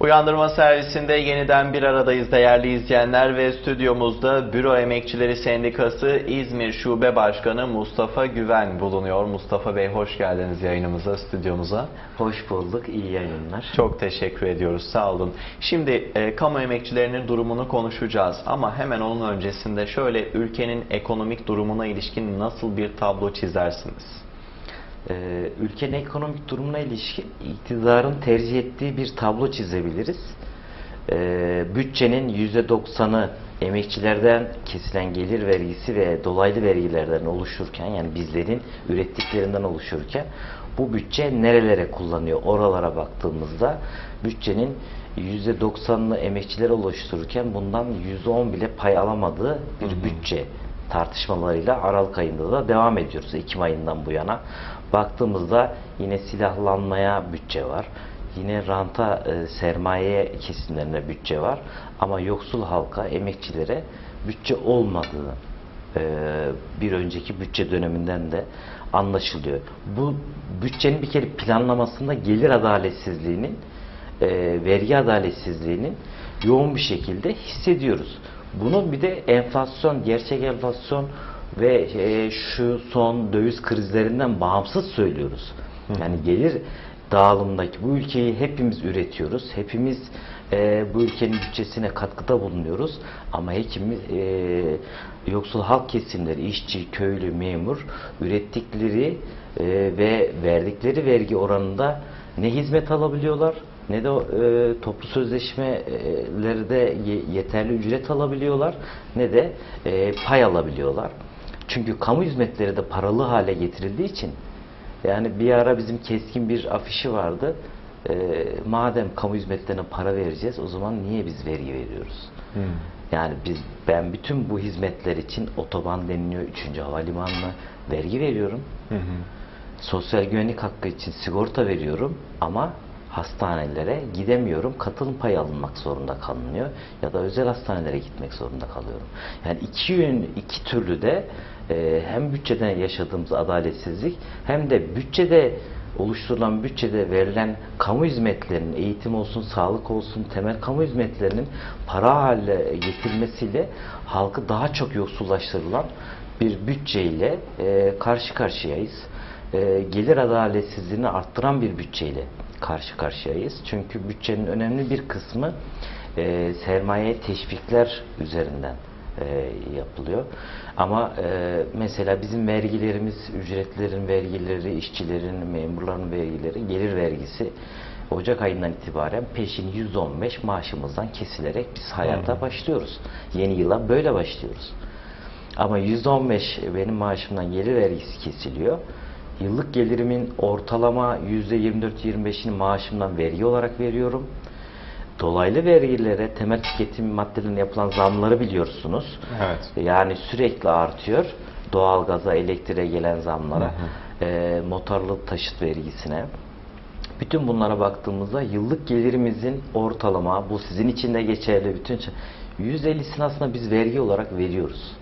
Uyandırma servisinde yeniden bir aradayız değerli izleyenler ve stüdyomuzda Büro Emekçileri Sendikası İzmir Şube Başkanı Mustafa Güven bulunuyor. Mustafa Bey hoş geldiniz yayınımıza, stüdyomuza. Hoş bulduk, iyi yayınlar. Çok teşekkür ediyoruz, sağ olun. Şimdi e, kamu emekçilerinin durumunu konuşacağız ama hemen onun öncesinde şöyle ülkenin ekonomik durumuna ilişkin nasıl bir tablo çizersiniz? Ee, ülkenin ekonomik durumuna ilişkin iktidarın tercih ettiği bir tablo çizebiliriz. Ee, bütçenin %90'ı emekçilerden kesilen gelir vergisi ve dolaylı vergilerden oluşurken yani bizlerin ürettiklerinden oluşurken bu bütçe nerelere kullanıyor oralara baktığımızda bütçenin %90'ını emekçiler oluştururken bundan %10 bile pay alamadığı bir bütçe tartışmalarıyla Aralık ayında da devam ediyoruz. Ekim ayından bu yana. Baktığımızda yine silahlanmaya bütçe var. Yine ranta, e, sermaye kesimlerine bütçe var. Ama yoksul halka, emekçilere bütçe olmadığı e, bir önceki bütçe döneminden de anlaşılıyor. Bu bütçenin bir kere planlamasında gelir adaletsizliğinin, e, vergi adaletsizliğinin yoğun bir şekilde hissediyoruz. Bunun bir de enflasyon, gerçek enflasyon ve e, şu son döviz krizlerinden bağımsız söylüyoruz. Yani gelir dağılımındaki bu ülkeyi hepimiz üretiyoruz. Hepimiz e, bu ülkenin bütçesine katkıda bulunuyoruz. Ama hekimiz e, yoksul halk kesimleri, işçi, köylü, memur ürettikleri e, ve verdikleri vergi oranında ne hizmet alabiliyorlar ne de e, toplu sözleşmelerde ye- yeterli ücret alabiliyorlar ne de e, pay alabiliyorlar. Çünkü kamu hizmetleri de paralı hale getirildiği için yani bir ara bizim keskin bir afişi vardı. E, madem kamu hizmetlerine para vereceğiz o zaman niye biz vergi veriyoruz? Yani biz ben bütün bu hizmetler için otoban deniliyor, 3. havalimanına vergi veriyorum. Sosyal güvenlik hakkı için sigorta veriyorum ama hastanelere gidemiyorum. Katılım payı alınmak zorunda kalınıyor ya da özel hastanelere gitmek zorunda kalıyorum. Yani iki yön, iki türlü de e, hem bütçeden yaşadığımız adaletsizlik hem de bütçede oluşturulan bütçede verilen kamu hizmetlerinin eğitim olsun, sağlık olsun, temel kamu hizmetlerinin para haline getirilmesiyle halkı daha çok yoksullaştırılan bir bütçeyle e, karşı karşıyayız. E, gelir adaletsizliğini arttıran bir bütçeyle karşı karşıyayız. Çünkü bütçenin önemli bir kısmı e, sermaye teşvikler üzerinden e, yapılıyor. Ama e, mesela bizim vergilerimiz, ücretlerin vergileri, işçilerin, memurların vergileri, gelir vergisi Ocak ayından itibaren peşin %15 maaşımızdan kesilerek biz hayata başlıyoruz. Yeni yıla böyle başlıyoruz. Ama %15 benim maaşımdan gelir vergisi kesiliyor. Yıllık gelirimin ortalama %24-25'ini maaşımdan vergi olarak veriyorum. Dolaylı vergilere temel tüketim maddelerine yapılan zamları biliyorsunuz. Evet. Yani sürekli artıyor. Doğalgaza, elektriğe gelen zamlara, e, motorlu taşıt vergisine. Bütün bunlara baktığımızda yıllık gelirimizin ortalama, bu sizin için de geçerli bütün şey- %50'sini aslında biz vergi olarak veriyoruz.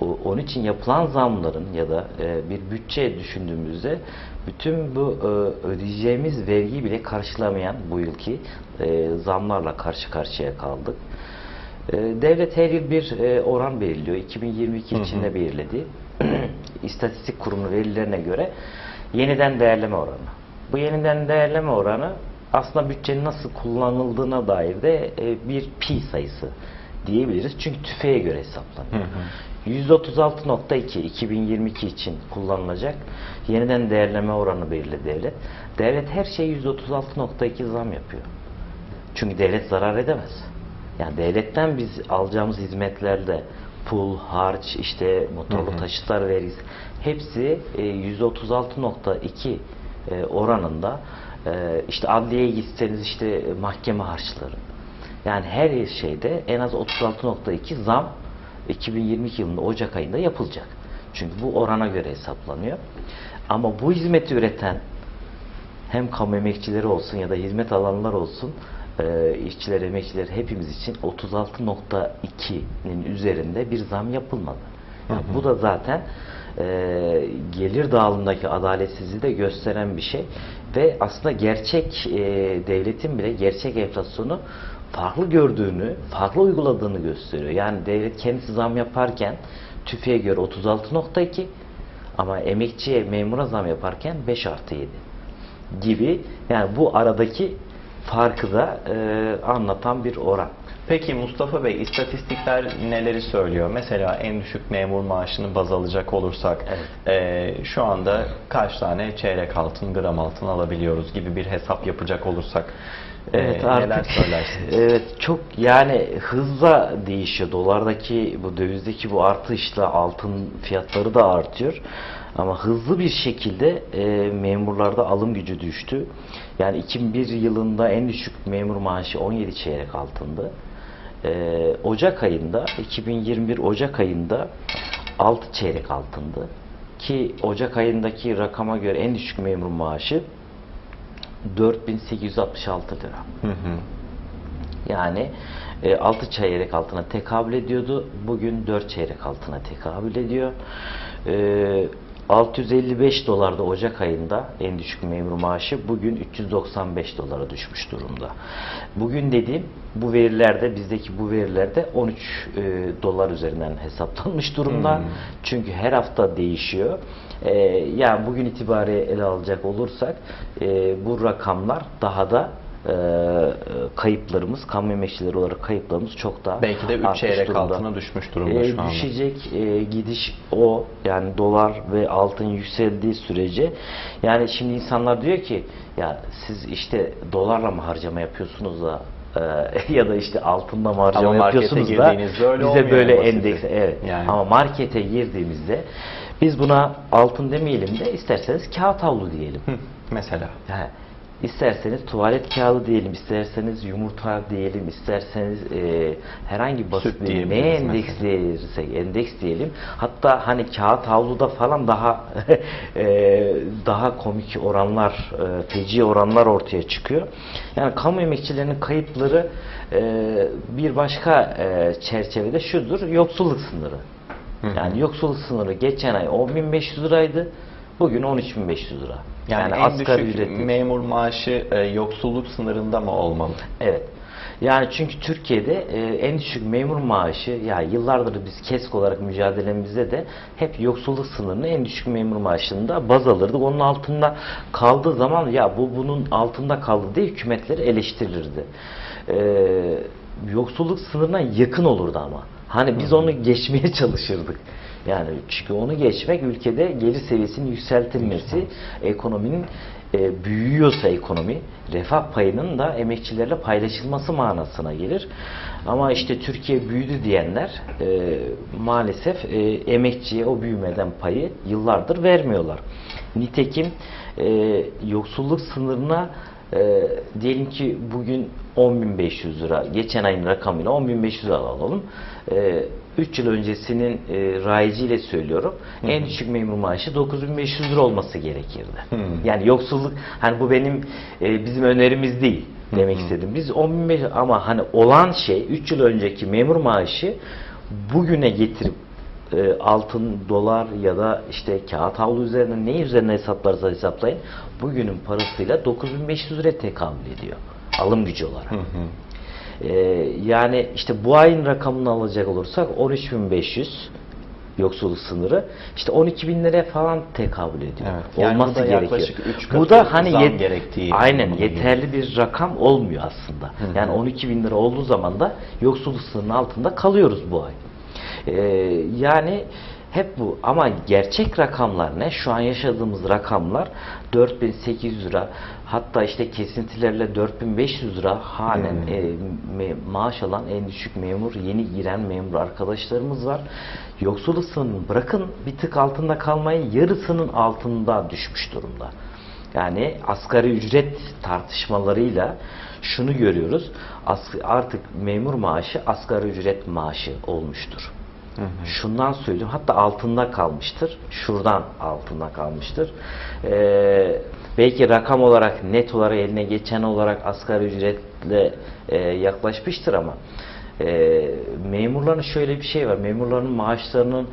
Onun için yapılan zamların ya da e, bir bütçe düşündüğümüzde bütün bu e, ödeyeceğimiz vergiyi bile karşılamayan bu yılki e, zamlarla karşı karşıya kaldık. Devlet her yıl bir oran belirliyor. 2022 için de belirledi. İstatistik Kurumu verilerine göre yeniden değerleme oranı. Bu yeniden değerleme oranı aslında bütçenin nasıl kullanıldığına dair de bir pi sayısı diyebiliriz. Çünkü tüfeğe göre hesaplanıyor. %36.2 2022 için kullanılacak yeniden değerleme oranı belirli devlet. Devlet her şeye %36.2 zam yapıyor. Çünkü devlet zarar edemez. Yani devletten biz alacağımız hizmetlerde pul, harç, işte motorlu taşıtlar vergisi hepsi e, %36.2 e, oranında e, işte adliyeye gitseniz işte mahkeme harçları. Yani her şeyde en az 36.2 zam 2022 yılında Ocak ayında yapılacak. Çünkü bu orana göre hesaplanıyor. Ama bu hizmeti üreten hem kamu emekçileri olsun ya da hizmet alanlar olsun e, işçiler, emekçiler hepimiz için 36.2'nin üzerinde bir zam yapılmadı. Yani bu da zaten e, gelir dağılımındaki adaletsizliği de gösteren bir şey ve aslında gerçek e, devletin bile gerçek enflasyonu farklı gördüğünü, farklı uyguladığını gösteriyor. Yani devlet kendisi zam yaparken TÜFE'ye göre 36.2 ama emekçiye, memura zam yaparken 5 artı 7 gibi yani bu aradaki farkı da e, anlatan bir oran. Peki Mustafa Bey istatistikler neleri söylüyor? Mesela en düşük memur maaşını baz alacak olursak eee, şu anda kaç tane çeyrek altın, gram altın alabiliyoruz gibi bir hesap yapacak olursak eee, neler söylersiniz? Evet çok yani hızla değişiyor. Dolardaki bu dövizdeki bu artışla altın fiyatları da artıyor. Ama hızlı bir şekilde e, memurlarda alım gücü düştü. Yani 2001 yılında en düşük memur maaşı 17 çeyrek altındı. E, Ocak ayında 2021 Ocak ayında 6 çeyrek altındı. Ki Ocak ayındaki rakama göre en düşük memur maaşı 4866 lira. Hı hı. Yani e, 6 çeyrek altına tekabül ediyordu. Bugün 4 çeyrek altına tekabül ediyor. E, 655 dolarda Ocak ayında en düşük memur maaşı bugün 395 dolara düşmüş durumda. Bugün dediğim bu verilerde bizdeki bu verilerde 13 e, dolar üzerinden hesaplanmış durumda. Hmm. Çünkü her hafta değişiyor. E, yani bugün itibariyle ele alacak olursak e, bu rakamlar daha da e, kayıplarımız, kamu emekçileri olarak kayıplarımız çok daha Belki de 3 artmış çeyrek durumda. altına düşmüş durumda E, şu anda. düşecek e, gidiş o yani dolar ve altın yükseldiği sürece yani şimdi insanlar diyor ki ya siz işte dolarla mı harcama yapıyorsunuz da e, ya da işte altınla mı harcama Ama yapıyorsunuz da bize böyle endeks evet Yani. ama markete girdiğimizde biz buna altın demeyelim de isterseniz kağıt havlu diyelim. Hı, Mesela. Yani isterseniz tuvalet kağıdı diyelim, isterseniz yumurta diyelim, isterseniz e, herhangi basit Süt bir ne mesela. endekslersek endeks diyelim. Hatta hani kağıt havluda falan daha e, daha komik oranlar, e, feci oranlar ortaya çıkıyor. Yani kamu emekçilerinin kayıpları e, bir başka e, çerçevede şudur, yoksulluk sınırı. Yani yoksulluk sınırı geçen ay 10.500 liraydı. Bugün 13.500 lira. Yani, en asgari düşük ücretli. memur maaşı e, yoksulluk sınırında mı olmalı? Evet. Yani çünkü Türkiye'de e, en düşük memur maaşı ya yıllardır biz KESK olarak mücadelemizde de hep yoksulluk sınırını en düşük memur maaşında baz alırdık. Onun altında kaldığı zaman ya bu bunun altında kaldı diye hükümetleri eleştirirdi. E, yoksulluk sınırına yakın olurdu ama. Hani biz onu geçmeye çalışırdık. Yani çünkü onu geçmek ülkede gelir seviyesinin yükseltilmesi, ekonominin e, büyüyorsa ekonomi, refah payının da emekçilerle paylaşılması manasına gelir. Ama işte Türkiye büyüdü diyenler e, maalesef e, emekçiye o büyümeden payı yıllardır vermiyorlar. Nitekim e, yoksulluk sınırına e, diyelim ki bugün 10.500 lira, geçen ayın rakamıyla 10.500 lira alalım. E, 3 yıl öncesinin e, rayiciyle söylüyorum. En düşük memur maaşı 9500 lira olması gerekirdi. Hı. Yani yoksulluk hani bu benim e, bizim önerimiz değil demek istedim. Biz 10.500 ama hani olan şey 3 yıl önceki memur maaşı bugüne getirip e, altın, dolar ya da işte kağıt havlu üzerinden ne üzerine hesaplarsa hesaplayın bugünün parasıyla 9500 liraya tekabül ediyor. Alım gücü olarak. Hı hı. Ee, yani işte bu ayın rakamını alacak olursak 13.500 yoksulluk sınırı işte 12.000 liraya falan tekabül ediyor. Evet. Yani Olması da gerekiyor. yaklaşık üç katı Bu da hani yet- gerektiği aynen yeterli bir rakam olmuyor aslında. hı. Yani 12.000 lira olduğu zaman da yoksulluk sınırının altında kalıyoruz bu ay. Ee, yani hep bu ama gerçek rakamlar ne? Şu an yaşadığımız rakamlar 4800 lira hatta işte kesintilerle 4500 lira halen Hmm. e, maaş alan en düşük memur yeni giren memur arkadaşlarımız var. Yoksulluk sınırının bırakın bir tık altında kalmayı yarısının altında düşmüş durumda. Yani asgari ücret tartışmalarıyla şunu görüyoruz. Artık memur maaşı asgari ücret maaşı olmuştur. Şundan söyleyeyim hatta altında kalmıştır. Şuradan altında kalmıştır. Ee, belki rakam olarak net olarak eline geçen olarak asgari ücretle e, yaklaşmıştır ama e, memurların şöyle bir şey var. Memurların maaşlarının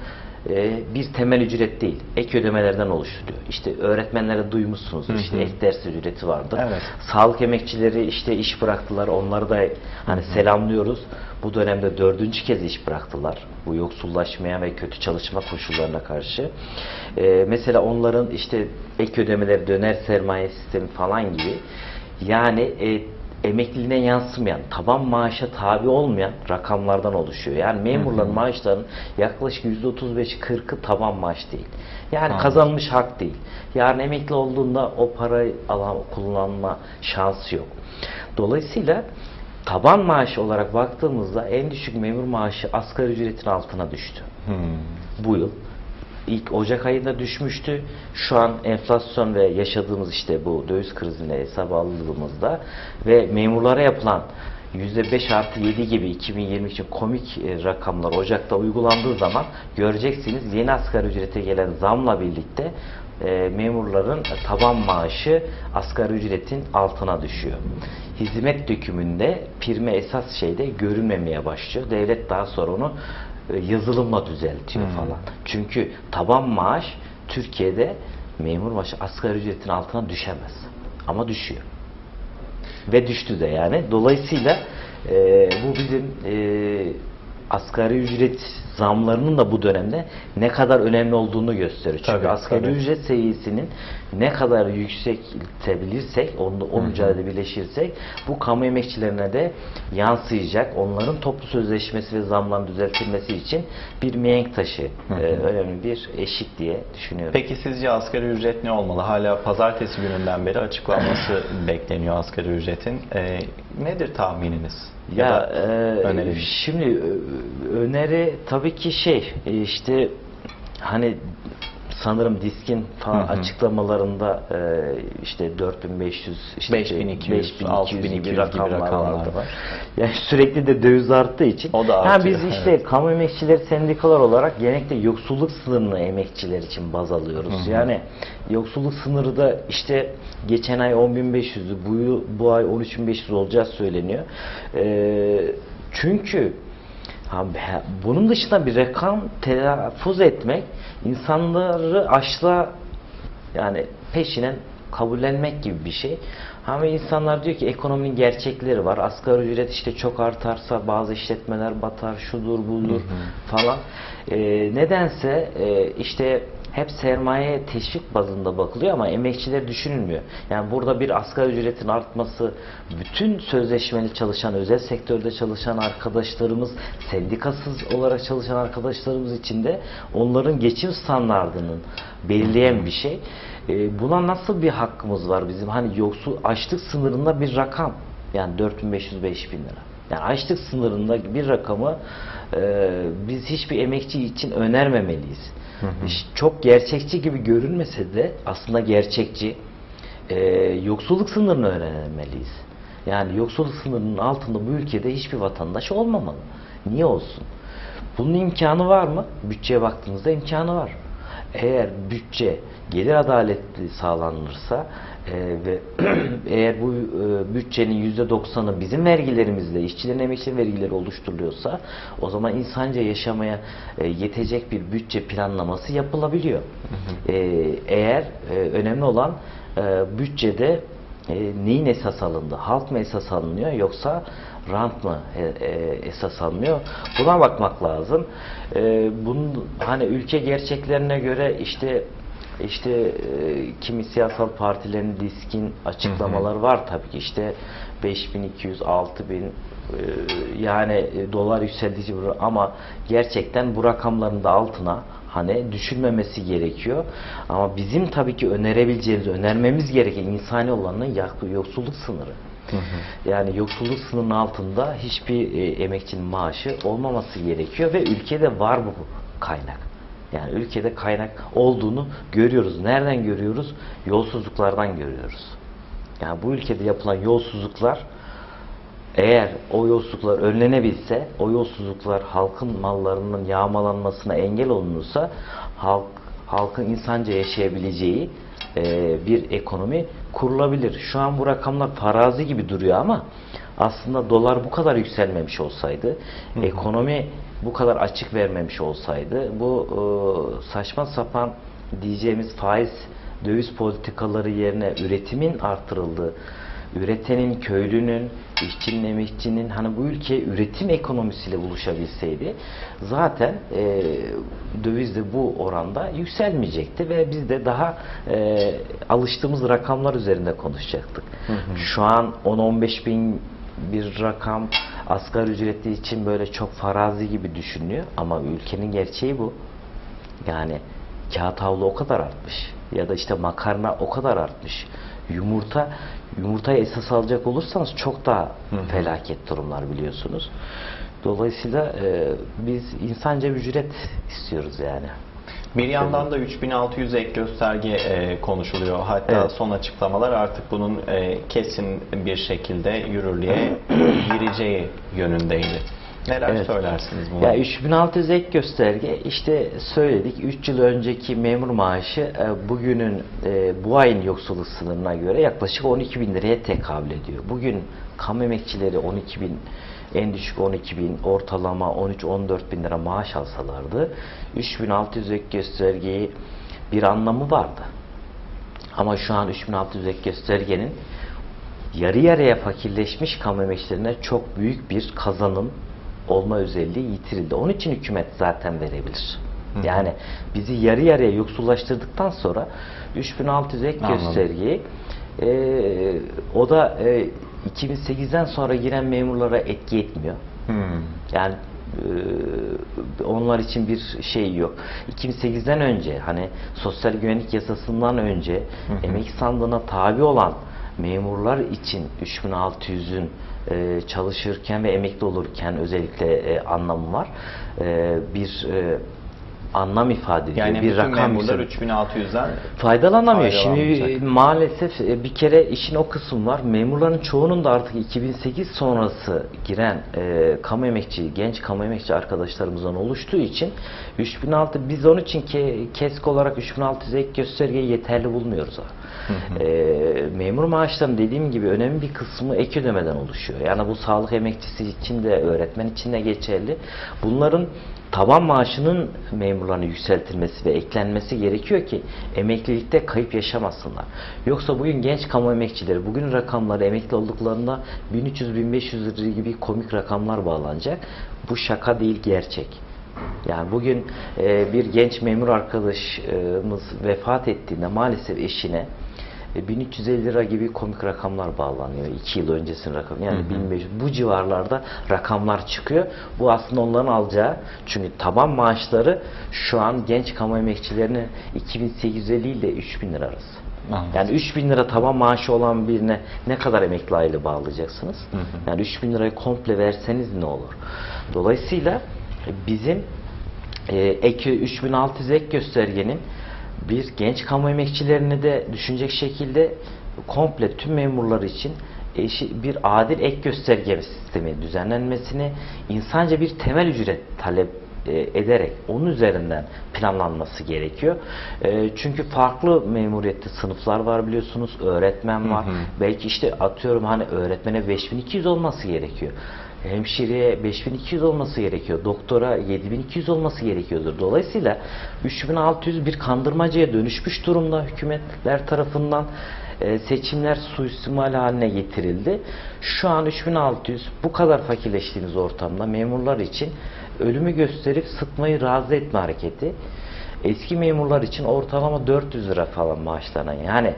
e, bir temel ücret değil, ek ödemelerden oluşturuyor. İşte öğretmenlere duymuşsunuzdur, işte ek ders ücreti vardır. Evet. Sağlık emekçileri işte iş bıraktılar, onları da hani selamlıyoruz. Bu dönemde dördüncü kez iş bıraktılar. Bu yoksullaşmaya ve kötü çalışma koşullarına karşı. E, mesela onların işte ek ödemeleri, döner sermaye sistemi falan gibi yani e, emekliliğine yansımayan, taban maaşa tabi olmayan rakamlardan oluşuyor. Yani memurların maaşlarının yaklaşık %35-40'ı taban maaş değil. Yani Anladım. kazanmış hak değil. Yarın emekli olduğunda o parayı alan, kullanma şansı yok. Dolayısıyla taban maaş olarak baktığımızda en düşük memur maaşı asgari ücretin altına düştü Hmm. bu yıl. İlk Ocak ayında düşmüştü. Şu an enflasyon ve yaşadığımız işte bu döviz krizine hesap aldığımızda ve memurlara yapılan %5 artı 7 gibi 2020 için komik e, rakamlar Ocak'ta uygulandığı zaman göreceksiniz yeni asgari ücrete gelen zamla birlikte e, memurların taban maaşı asgari ücretin altına düşüyor. Hizmet dökümünde prime esas şeyde görünmemeye başlıyor. Devlet daha sonra onu e, yazılımla düzeltiyor Hmm. falan. Çünkü taban maaş Türkiye'de memur maaşı asgari ücretin altına düşemez. Ama düşüyor. Ve düştü de yani. Dolayısıyla e, bu bizim e, asgari ücret zamlarının da bu dönemde ne kadar önemli olduğunu gösteriyor. Çünkü Tabii, asgari tabii. ücret seviyesinin ne kadar yükseltebilirsek, onu, o mücadele birleşirsek bu kamu emekçilerine de yansıyacak. Onların toplu sözleşmesi ve zamların düzeltilmesi için bir mihenk taşı, Hı hı. e, önemli bir eşik diye düşünüyorum. Peki sizce asgari ücret ne olmalı? Hala pazartesi gününden beri açıklanması bekleniyor asgari ücretin. Ee, nedir tahmininiz? Ya, da e, öneriniz? şimdi ö- öneri tabii ki şey e, işte hani sanırım diskin falan Hı hı. açıklamalarında e, işte 4500 işte 5200, 6200 gibi rakamlar vardı. var. Yani sürekli de döviz arttığı için. O da Ha, artıyor, biz işte evet. kamu emekçileri sendikalar olarak genellikle yoksulluk sınırını emekçiler için baz alıyoruz. Hı hı. Yani yoksulluk sınırı da işte geçen ay 10.500'dü, bu, bu ay 13.500 olacağı söyleniyor. Ee, çünkü ha, bunun dışında bir rakam telaffuz etmek insanları açla yani peşinen kabullenmek gibi bir şey. Ama insanlar diyor ki ekonominin gerçekleri var. Asgari ücret işte çok artarsa bazı işletmeler batar, şudur budur falan. Ee, nedense e, işte hep sermaye teşvik bazında bakılıyor ama emekçiler düşünülmüyor. Yani burada bir asgari ücretin artması bütün sözleşmeli çalışan, özel sektörde çalışan arkadaşlarımız, sendikasız olarak çalışan arkadaşlarımız için de onların geçim standartının belirleyen bir şey. Ee, buna nasıl bir hakkımız var bizim? Hani yoksul açlık sınırında bir rakam. Yani 4500-5000 lira. Yani açlık sınırında bir rakamı e, biz hiçbir emekçi için önermemeliyiz. İş- Çok gerçekçi gibi görünmese de aslında gerçekçi. E, yoksulluk sınırını öğrenmeliyiz. Yani yoksulluk sınırının altında bu ülkede hiçbir vatandaş olmamalı. Niye olsun? Bunun imkanı var mı? Bütçeye baktığınızda imkanı var. Eğer bütçe gelir adaletli sağlanırsa e, ve eğer bu e, bütçenin %90'ı bizim vergilerimizle, işçilerin emekçilerin vergileri oluşturuluyorsa o zaman insanca yaşamaya e, yetecek bir bütçe planlaması yapılabiliyor. E, eğer e, önemli olan e, bütçede e, neyin esas alındı? Halk mı esas alınıyor yoksa rant mı e, e, esas alınıyor? Buna bakmak lazım. E, bunun hani ülke gerçeklerine göre işte işte e, kimi siyasal partilerin diskin açıklamaları var tabii ki işte 5200 6000 e, yani e, dolar yükseltici bir ama gerçekten bu rakamların da altına hani düşülmemesi gerekiyor. Ama bizim tabii ki önerebileceğimiz, önermemiz gereken insani olanın yoksulluk sınırı. Yani yoksulluk sınırının altında hiçbir e, emekçinin maaşı olmaması gerekiyor ve ülkede var bu kaynak. Yani ülkede kaynak olduğunu görüyoruz. Nereden görüyoruz? Yolsuzluklardan görüyoruz. Yani bu ülkede yapılan yolsuzluklar eğer o yolsuzluklar önlenebilse, o yolsuzluklar halkın mallarının yağmalanmasına engel olunursa halk halkın insanca yaşayabileceği e, bir ekonomi kurulabilir. Şu an bu rakamlar farazi gibi duruyor ama aslında dolar bu kadar yükselmemiş olsaydı, ekonomi bu kadar açık vermemiş olsaydı, bu e, saçma sapan diyeceğimiz faiz döviz politikaları yerine üretimin artırıldığı, üretenin, köylünün, işçinin, emekçinin hani bu ülke üretim ekonomisiyle buluşabilseydi zaten e, döviz de bu oranda yükselmeyecekti ve biz de daha e, alıştığımız rakamlar üzerinde konuşacaktık. Şu an 10-15 bin bir rakam asgari ücretli için böyle çok farazi gibi düşünülüyor ama ülkenin gerçeği bu. Yani kağıt havlu o kadar artmış ya da işte makarna o kadar artmış. Yumurta yumurtayı esas alacak olursanız çok daha felaket durumlar biliyorsunuz. Dolayısıyla e, biz insanca bir ücret istiyoruz yani. Bir yandan da 3600 ek gösterge e, konuşuluyor. Hatta Evet. son açıklamalar artık bunun e, kesin bir şekilde yürürlüğe gireceği yönündeydi. Neler Evet. söylersiniz buna? Ya 3600 ek gösterge işte söyledik 3 yıl önceki memur maaşı e, bugünün e, bu ayın yoksulluk sınırına göre yaklaşık 12 bin liraya tekabül ediyor. Bugün kamu emekçileri 12 bin en düşük 12 bin ortalama 13-14 bin lira maaş alsalardı 3600 ek göstergeyi bir anlamı vardı. Ama şu an 3600 ek göstergenin yarı yarıya fakirleşmiş kamu emekçilerine çok büyük bir kazanım olma özelliği yitirildi. Onun için hükümet zaten verebilir. Yani bizi yarı yarıya yoksullaştırdıktan sonra 3600 ek göstergeyi e, o da e, 2008'den sonra giren memurlara etki etmiyor. Hmm. Yani e, onlar için bir şey yok. 2008'den önce hani sosyal güvenlik yasasından önce emek sandığına tabi olan memurlar için 3600'ün e, çalışırken ve emekli olurken özellikle e, anlamı var. E, bir anlam ifade ediyor. Yani bir bütün rakam memurlar yüksek- 3600'den faydalanamıyor. Şimdi maalesef e, bir kere işin o kısmı var. Memurların çoğunun da artık 2008 sonrası giren e, kamu emekçi, genç kamu emekçi arkadaşlarımızdan oluştuğu için 3006 biz onun için ke, KESK olarak 3600 ek göstergeyi yeterli bulmuyoruz. abi. E, memur maaşlarının dediğim gibi önemli bir kısmı ek ödemeden oluşuyor. Yani bu sağlık emekçisi için de öğretmen için de geçerli. Bunların taban maaşının memurlarına yükseltilmesi ve eklenmesi gerekiyor ki emeklilikte kayıp yaşamasınlar. Yoksa bugün genç kamu emekçileri bugün rakamları emekli olduklarında 1300-1500 lira gibi komik rakamlar bağlanacak. Bu şaka değil gerçek. Yani bugün e, bir genç memur arkadaşımız vefat ettiğinde maalesef eşine 1350 lira gibi komik rakamlar bağlanıyor. 2 yıl öncesinin rakamı. Yani 1500 bu civarlarda rakamlar çıkıyor. Bu aslında onların alacağı çünkü taban maaşları şu an genç kamu emekçilerine 2850 ile 3000 lira arası. Anladım. Yani 3000 lira taban maaşı olan birine ne kadar emekli aile bağlayacaksınız? Yani 3000 lirayı komple verseniz ne olur? Dolayısıyla bizim e, ek 3600 ek göstergenin bir genç kamu emekçilerini de düşünecek şekilde komple tüm memurlar için bir adil ek gösterge sistemi düzenlenmesini insanca bir temel ücret talep e, ederek onun üzerinden planlanması gerekiyor. E, çünkü farklı memuriyette sınıflar var biliyorsunuz. Öğretmen var. Belki işte atıyorum hani öğretmene 5200 olması gerekiyor. Hemşireye 5200 olması gerekiyor. Doktora 7200 olması gerekiyordur. Dolayısıyla 3600 bir kandırmacaya dönüşmüş durumda hükümetler tarafından e, seçimler suistimal haline getirildi. Şu an 3600 bu kadar fakirleştiğimiz ortamda memurlar için ölümü gösterip sıtmayı razı etme hareketi. Eski memurlar için ortalama 400 lira falan maaşlarına yani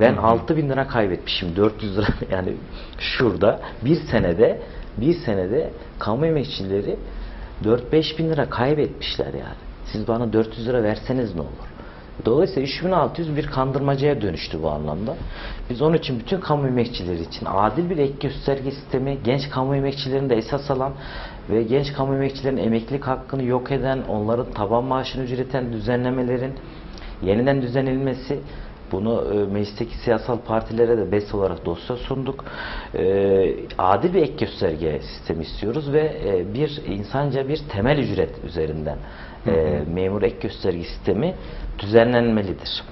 ben 6000 lira kaybetmişim 400 lira yani şurada bir senede bir senede kamu emekçileri 4-5 bin lira kaybetmişler yani. Siz bana 400 lira verseniz ne olur? Dolayısıyla 3600 bir kandırmacaya dönüştü bu anlamda. Biz onun için bütün kamu emekçileri için adil bir ek gösterge sistemi, genç kamu emekçilerini de esas alan ve genç kamu emekçilerin emeklilik hakkını yok eden, onların taban maaşını ücreten düzenlemelerin yeniden düzenlenmesi bunu e, meclisteki siyasal partilere de BES olarak dosya sunduk. E, adil bir ek gösterge sistemi istiyoruz ve e, bir insanca bir temel ücret üzerinden e, memur ek gösterge sistemi düzenlenmelidir.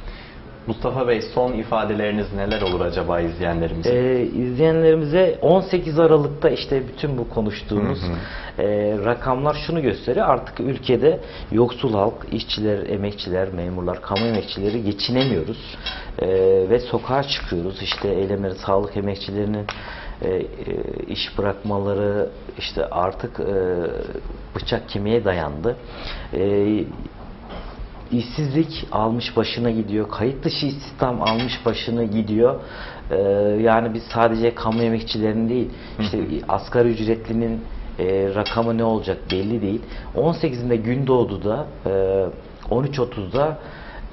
Mustafa Bey son ifadeleriniz neler olur acaba izleyenlerimize? Ee, izleyenlerimize 18 Aralık'ta işte bütün bu konuştuğumuz Hı e, rakamlar şunu gösteriyor. Artık ülkede yoksul halk, işçiler, emekçiler, memurlar, kamu emekçileri geçinemiyoruz. Ee, ve sokağa çıkıyoruz. İşte eylemleri, sağlık emekçilerinin e, e, iş bırakmaları işte artık e, bıçak kemiğe dayandı. E, İşsizlik almış başına gidiyor. Kayıt dışı istihdam almış başına gidiyor. Ee, yani biz sadece kamu emekçilerinin değil, işte asgari ücretlinin e, rakamı ne olacak belli değil. 18'inde Gündoğdu'da e, 13.30'da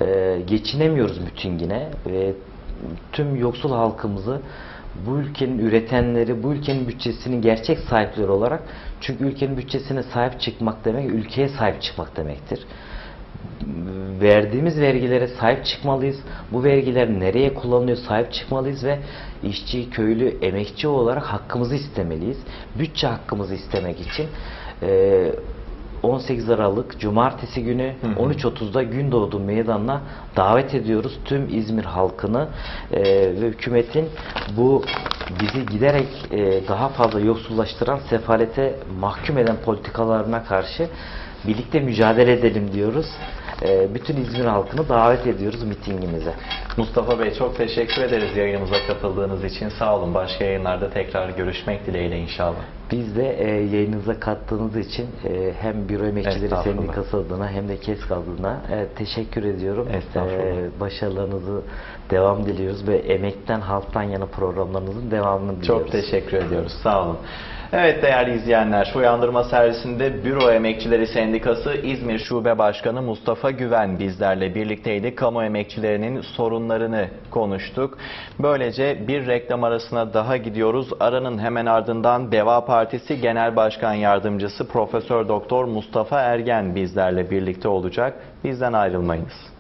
e, geçinemiyoruz bütün yine ve tüm yoksul halkımızı bu ülkenin üretenleri, bu ülkenin bütçesinin gerçek sahipleri olarak çünkü ülkenin bütçesine sahip çıkmak demek ülkeye sahip çıkmak demektir verdiğimiz vergilere sahip çıkmalıyız. Bu vergiler nereye kullanılıyor sahip çıkmalıyız ve işçi, köylü, emekçi olarak hakkımızı istemeliyiz. Bütçe hakkımızı istemek için e, 18 Aralık Cumartesi günü Hı hı. 13.30'da Gündoğdu Meydanı'na davet ediyoruz tüm İzmir halkını e, ve hükümetin bu bizi giderek e, daha fazla yoksullaştıran, sefalete mahkum eden politikalarına karşı birlikte mücadele edelim diyoruz. E, bütün İzmir halkını davet ediyoruz mitingimize. Mustafa Bey çok teşekkür ederiz yayınımıza katıldığınız için. Sağ olun. Başka yayınlarda tekrar görüşmek dileğiyle inşallah. Biz de e, yayınınıza kattığınız için e, hem Büro Emekçileri. Sendikası adına hem de KESK adına e, teşekkür ediyorum. E, başarılarınızı devam diliyoruz ve emekten halktan yana programlarınızın devamını diliyoruz. Çok teşekkür ediyoruz. Sağ olun. Evet değerli izleyenler, Uyandırma Servisinde Büro Emekçileri Sendikası İzmir Şube Başkanı Mustafa Güven bizlerle birlikteydi. Kamu emekçilerinin sorunlarını konuştuk. Böylece bir reklam arasına daha gidiyoruz. Aranın hemen ardından Deva Partisi Genel Başkan Yardımcısı Profesör Doktor Mustafa Ergen bizlerle birlikte olacak. Bizden ayrılmayınız.